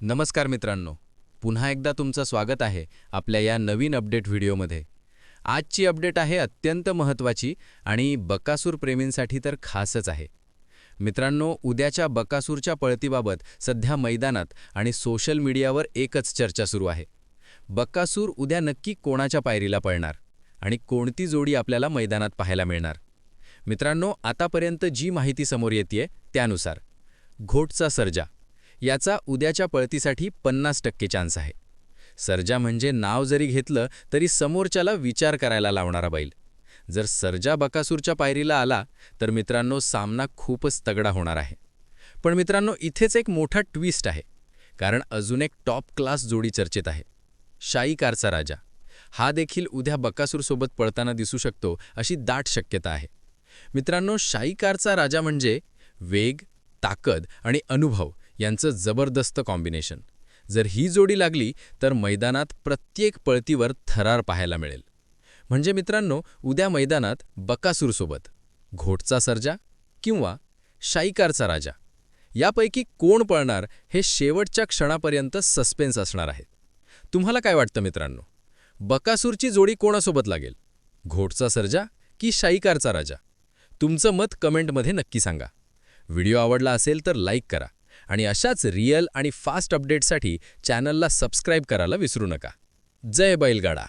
नमस्कार मित्रांनो पुन्हा एकदा तुमचं स्वागत आहे आपल्या या नवीन अपडेट व्हिडिओमध्ये. आजची अपडेट आहे अत्यंत महत्त्वाची आणि बकासूर प्रेमींसाठी तर खासच आहे. मित्रांनो उद्याच्या बकासूरच्या पळतीबाबत सध्या मैदानात आणि सोशल मीडियावर एकच चर्चा सुरू आहे. बकासूर उद्या नक्की कोणाच्या पायरीला पळणार आणि कोणती जोडी आपल्याला मैदानात पाहायला मिळणार? मित्रांनो आतापर्यंत जी माहिती समोर येते त्यानुसार. घोटचा सर्जा. याचा उद्याच्या पळतीसाठी पन्नास टक्के चान्स आहे. सर्जा म्हणजे नाव जरी घेतलं तरी समोरच्याला विचार करायला लावणारा बैल. जर सर्जा बकासूरच्या पायरीला आला तर मित्रांनो सामना खूपच तगडा होणार आहे. पण मित्रांनो इथेच एक मोठा ट्विस्ट आहे. कारण अजून एक टॉप क्लास जोडी चर्चेत आहे. शाई कारचा राजा. हा देखील उद्या बकासूरसोबत पळताना दिसू शकतो अशी दाट शक्यता आहे. मित्रांनो शाई कारचा राजा म्हणजे वेग ताकद आणि अनुभव. यांचं जबरदस्त कॉम्बिनेशन. जर ही जोडी लागली तर मैदानात प्रत्येक पळतीवर थरार पाहायला मिळेल. म्हणजे मित्रांनो उद्या मैदानात बकासूरसोबत घोटचा सर्जा किंवा शाईकारचा राजा यापैकी कोण पळणार हे शेवटच्या क्षणापर्यंत सस्पेन्स असणार आहे. तुम्हाला काय वाटतं मित्रांनो? बकासूरची जोडी कोणासोबत लागेल? घोटचा सर्जा की शाईकारचा राजा? तुमचं मत कमेंटमध्ये नक्की सांगा. व्हिडिओ आवडला असेल तर लाईक करा. आणि अशाच रिअल आणि फास्ट अपडेटसाठी चॅनलला सबस्क्राईब करायला विसरू नका. जय बैलगाडा.